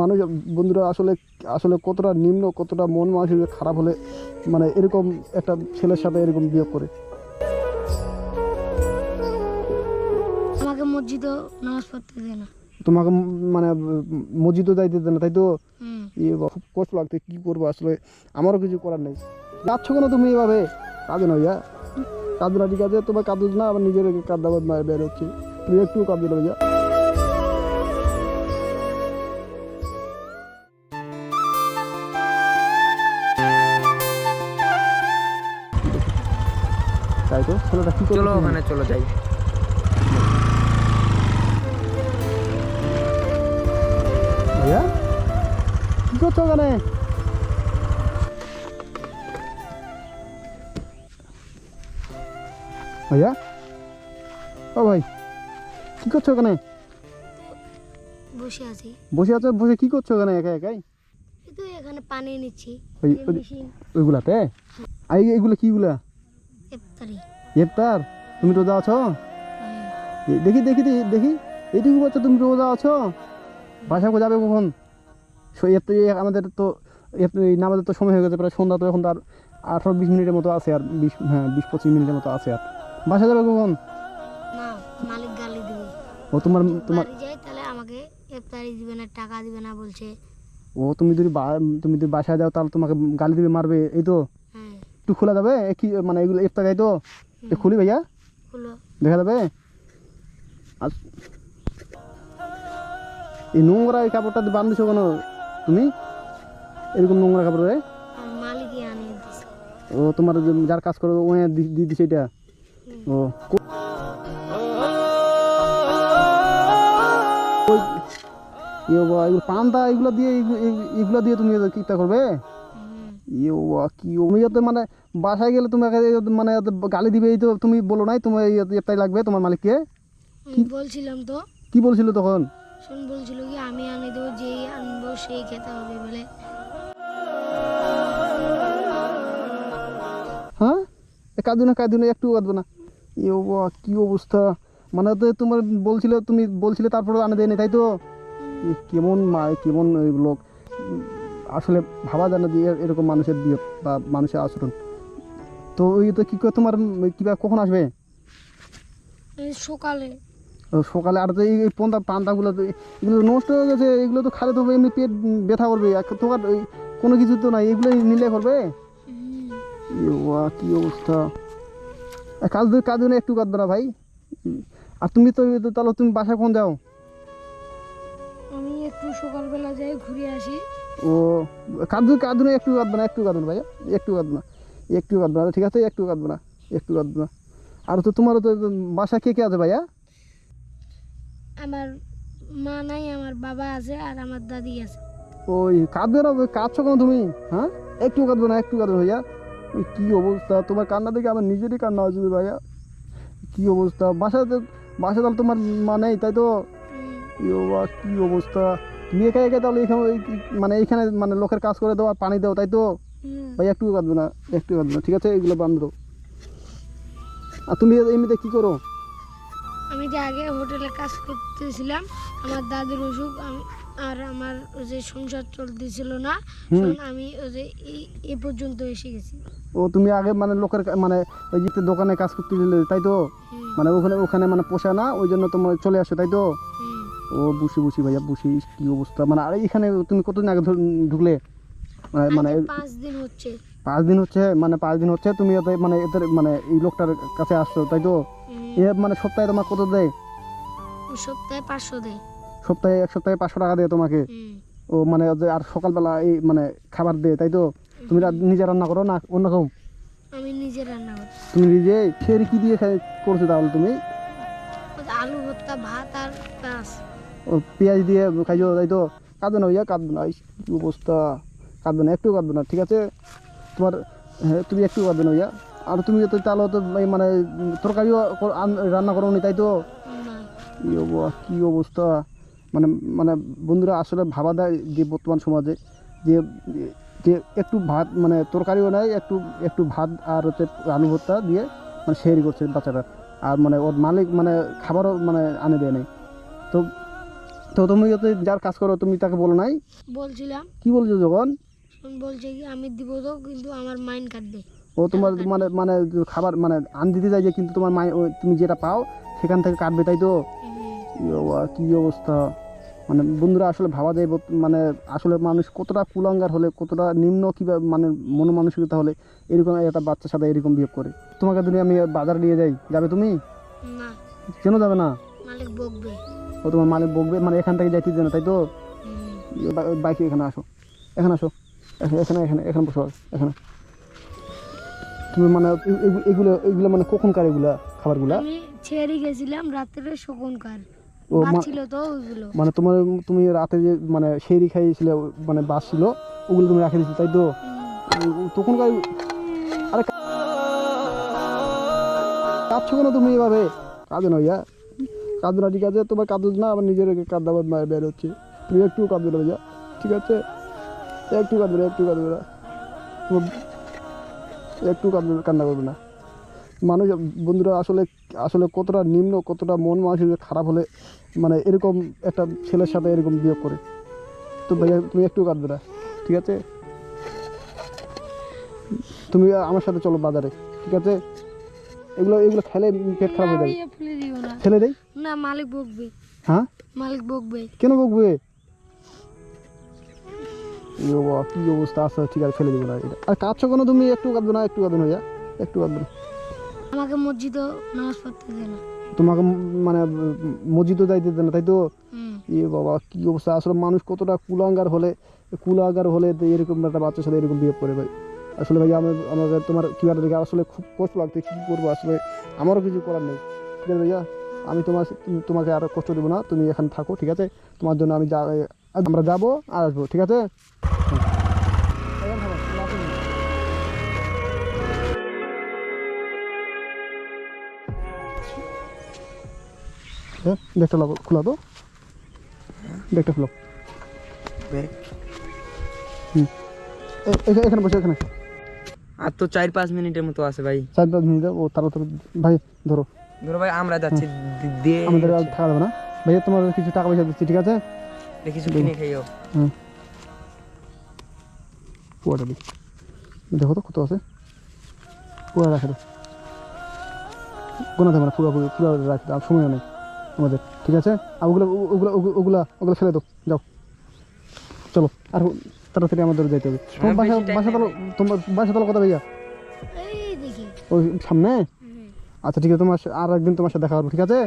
মানুষ বন্ধুরা আসলে আসলে কতটা নিম্ন কতটা মন মানসিক খারাপ হলে মানে এরকম একটা ছেলের সাথে এরকম বিয়োগ করে? আমাকে মসজিদও নামাজ পড়তে দেয় না। তোমাকে মানে মসজিদও যাইতে দেয় না তাই তো? ইয়ে খুব কষ্ট লাগতে কি করব? আসলে আমারও কিছু করার নেই। যাচ্ছ কেন তুমি এভাবে? কাঁদে না ভাইয়া। কাঁদো না ঠিক আছে? তোমার কাঁদো না আবার নিজের কাঁদাবাদ মায়ের বের হচ্ছে। তুমি একটু কাঁদবে না ভাইয়া। তাই তো? ছেলেটা কি চলো ওখানে চলো যাই। ভাইয়া? কি করছ ওখানে ভাইয়া? ও ভাই কি করছ ওখানে বসে আছি। বসে আছো? বসে কি করছ ওখানে একা একাই? এখানে পানি নিচ্ছি। ওইগুলাতে? এইগুলো কিগুলা ইফতারি। ইফতার? তুমি রোজা আছো? দেখি দেখি দেখি, দেখি। এইটুকু বলছো তুমি রোজা আছো? বাসা যাবে কখন? আমাদের তো নামাজের তো সময় হয়ে গেছে প্রায় সন্ধ্যা তো এখন তো আর আঠারো বিশ মিনিটের মতো আছে আর বিশ হ্যাঁ বিশ পঁচিশ মিনিটের মতো আছে আর। বাসা যাবে কখন? ও তোমার তোমার তাহলে আমাকে ইফতারি দিবে না টাকা দিবে না বলছে। ও তুমি যদি তুমি যদি বাসায় যাও তাহলে তোমাকে গালি দিবে মারবে এই তো? হ্যাঁ একটু খোলা যাবে? কি মানে এগুলো ইফতার যাই তো? খুলি ভাইয়া। দেখা যাবে? এই নোংরা এই কাপড়টা দিয়ে বান্ধিছো কেন তুমি? এরকম নোংরা কাপড়ে ও তোমার যার কাজ করো ও দিয়ে দিছে এটা? ও ইয়ে এগুলো পান্তা এগুলো দিয়ে এগু- এগু- এগুলো দিয়ে তুমি কিটা করবে? বাবা, কি তুমি যাতে মানে বাসায় গেলে তোমাকে মানে গালি দিবে এই তো তুমি বলো নাই তোমার এটাই লাগবে তোমার মালিককে? আমি বলছিলাম তো। কি বলছিল তখন? শোন বলছিল কি আমি আনি দেবো যেই আনব সেই খেতে হবে বলে। হ্যাঁ? কাঁদো না কাঁদো না একটু কাঁদবো না। এ বাবা কি অবস্থা? মানে তো তোমার বলছিল তুমি বলছিলে তারপরে আনে দেয়নি তাই তো? কেমন মা কেমন লোক। আসলে ভাবা যায় না যে এরকম মানুষের বিয়ে বা মানুষের আচরণ। তো ওই তো কী করে তোমার কীভাবে কখন আসবে? সকালে। ও সকালে আর তো এই পন্থা পান্তাগুলো তো এগুলো নষ্ট হয়ে গেছে এগুলো তো খালে তো এমনি পেট ব্যথা করবে। তোমার ওই কোনো কিছু তো নাই এগুলো নিলে করবে? বাবা, কি অবস্থা? কাজ কাজ একটু কাঁদবে না ভাই। আর তুমি তো তো তাহলে তুমি বাসায় কোন যাও? আমি একটু সকালবেলা যাই ঘুরে আসি। ও কাঁদু কাঁদু না একটু কাঁদবে না একটু কাঁদবে না ভাইয়া। একটু কাঁদবে না একটু কাঁদবে না। ঠিক আছে একটু কাঁদবে না একটু কাঁদবে না। আর তো তোমারও তো বাসা কে কে আছে ভাইয়া? আমার মা নাই আমার বাবা আছে আর আমার দাদি আছে। ওই কাঁদবে না কাঁদছো কেন তুমি? হ্যাঁ? একটু কাঁদবে না একটু কাঁদবে ভাইয়া। ওই কী অবস্থা? তোমার কান্না দেখে আমার নিজেরই কান্না হচ্ছে ভাইয়া। কী অবস্থা? বাসাতে বাসা তাহলে তোমার মা নেই তাই তো? কি অবস্থা? তুমি একা একা তাহলে এখানে মানে এইখানে মানে লোকের কাজ করে দাও আর পানি দাও তাই তো? ভাই একটু কাঁদবে না একটু না ঠিক আছে? এগুলো আর তুমি এমনিতে কি করো? আমি যে আগে হোটেলে কাজ করতেছিলাম আমার দাদুর অসুখ আমি আর আমার ওই যে সংসার চলতেছিল না আমি ওই যে এই এ পর্যন্ত এসে গেছি। ও তুমি আগে মানে লোকের মানে ওই যে দোকানে কাজ করতে তাই তো? মানে ওখানে ওখানে মানে পোষা না ওই জন্য তোমার চলে আসো তাই তো। ও বুঝি বুঝি ভাইয়া বুঝি কি অবস্থা। মানে আর এখানে তুমি কতদিন আগে ঢুকলে? মানে মানে পাঁচ দিন হচ্ছে। পাঁচ দিন হচ্ছে মানে পাঁচ দিন হচ্ছে তুমি এতে- মানে এদের মানে এই লোকটার কাছে আসছো তাই তো? এ মানে সপ্তাহে তোমার কত দেয়? সপ্তাহে পাঁচশো দেয়। সপ্তাহে এক সপ্তাহে পাঁচশো টাকা দেয় তোমাকে? ও মানে আর সকালবেলা এই মানে খাবার দেয় তাই তো? তুমি নিজে রান্না করো না অন্য কেউ? আমি নিজে রান্না করি। তুমি নিজে ফের কি দিয়ে করছ তাহলে তুমি? আলু ভর্তা ভাত আর ও পেঁয়াজ দিয়ে খাইছো তাই তো? কাঁদবে না ভাইয়া কাঁদবে না। অবস্থা। কাঁদবে না একটু কাঁদবে না ঠিক আছে? তোমার হ্যাঁ তুমি একটু কাঁদবে না ভাইয়া। আর তুমি তো তাহলে তো মানে তরকারিও কর- রান্না করো নি। তাই তো কি অবস্থা? মানে মানে বন্ধুরা আসলে ভাবা দেয় যে বর্তমান সমাজে যে যে একটু ভাত মানে তরকারিও নেয় একটু একটু ভাত আর হচ্ছে আলু ভর্তা দিয়ে মানে শেয়ারি করছে বাচ্চারা। আর মানে ওর মালিক মানে খাবারও মানে আনে দেয় নেই। তো তো তুমি যার কাজ করো তুমি তাকে বলো নাই? বলছিলাম। কি বলছো যখন? বলছে কি আমি দিব তো কিন্তু আমার মাইন কাটবে। ও তোমার মানে মানে খাবার মানে আন দিতে চাই যে কিন্তু তোমার মাই তুমি যেটা পাও সেখান থেকে কাটবে তাই তো? হুম। কি অবস্থা? মানে বন্ধুরা আসলে ভাবা যায় মানে আসলে মানুষ কতটা কুলাঙ্গার হলে কতটা নিম্ন কিংবা মানে মনোমানসিকতা হলে এরকম একটা বাচ্চার সাথে এরকম বিহেভ করে। তোমাকে যদি আমি বাজার নিয়ে যাই যাবে তুমি? না। কেন যাবে না? মালিক বকবে। ও তোমার মালিক বকবে মানে এখান থেকে যাইতে না তাই তো। বাইকে এখানে আসো এখানে আসো এখানে এখানে এখানে বসো এখানে। তুমি মানে এগুলো এগুলো মানে কখনকার এগুলা? খাবারগুলা? ছেড়ে গেছিলাম রাত্রে শকুনকার ছিল তো ওইগুলো। মানে তোমার তুমি রাতে যে মানে খাইয়েছিলে মানে বাস ছিল ওগুলো তুমি রাখে দিয়েছিলে তাই তো? তখনকার আরে কাঁদছো কেন তুমি এভাবে? কাঁদো না ভাইয়া। কাঁদো না ঠিক আছে? তোমার কাঁদো না আবার নিজের কাঁদা আবার মায়ের বের হচ্ছে তুমি একটু কাঁদবে না ভাইয়া ঠিক আছে? একটু কাঁদবে না, একটু কাঁদবে না। একটু কাঁদবে কান্না করবে না। মানুষ, বন্ধুরা, আসলে আসলে কতটা নিম্ন, কতটা মন মানসিক খারাপ হলে মানে এরকম একটা ছেলের সাথে এরকম বিয়োগ করে। তো ভাইয়া, তুমি একটু কাঁদবে না, ঠিক আছে? তুমি আমার সাথে চলো বাজারে, ঠিক আছে? এগুলো এগুলো খেলে পেট খারাপ হয়ে যাবে। ফেলে দেই? না মালিক বকবে। হ্যাঁ? মালিক বকবে। কেন বকবে? এই বাবা, কি অবস্থা? আছে ঠিক আছে ফেলে দেবো না। এটা আর কাঁদছো কেন তুমি? একটু কাঁদবে না একটু কাঁদবে না ভাইয়া। একটু কাঁদবে না। আমাকে মসজিদে নামাজ পড়তে দেয় না। তোমাকে মানে মসজিদও যাইতে দেয় না তাই তো। এ বাবা কি অবস্থা? আসলে মানুষ কতটা কুলাঙ্গার হলে কুলাঙ্গার হলে এরকম একটা বাচ্চা সাথে এরকম বিহেভ করে ভাই। আসলে ভাই আমি আমাকে তোমার কিবার দেখে? আসলে খুব কষ্ট লাগছে কী করব? আসলে আমারও কিছু করার নেই। ঠিক আছে ভাইয়া? আমি তোমার তোমাকে আর কষ্ট দেবো না তুমি এখানে থাকো ঠিক আছে? তোমার জন্য আমি যা আমরা যাব আর আসব ঠিক আছে? হুম। হ্যাঁ ব্যাগটা লাগো খোলা তো। ব্যাগটা খোলো। হুম। এ- এখানে বসে এখানে। আর তো চার পাঁচ মিনিটের মতো আছে ভাই। চার পাঁচ মিনিট ও তাড়াতাড়ি ভাই ধরো। ধরো ভাই আমরা যাচ্ছি দিয়ে আমাদের আর থাকা যাবে না। ভাইয়া তোমার কিছু টাকা পয়সা দিচ্ছি ঠিক আছে? কিছু কিনে খাইও। হুম। দিই। দেখো তো কত আছে। পুরা রাখে দাও গোনা দেবে না পুরো পুরো রাখে দাও আর সময় নেই আমাদের ঠিক আছে? আর ওগুলো ওগুলো ওগুলো ওগুলো ফেলে দাও। যাও। চলো আর তাড়াতাড়ি আমাদের যাইতে হবে। তোমার বাসা বাসা তলো তোমার বাসা তলো কথা ভাইয়া? ওই সামনে। আচ্ছা ঠিক আছে তোমার আর একদিন তোমার সাথে দেখা করব ঠিক আছে?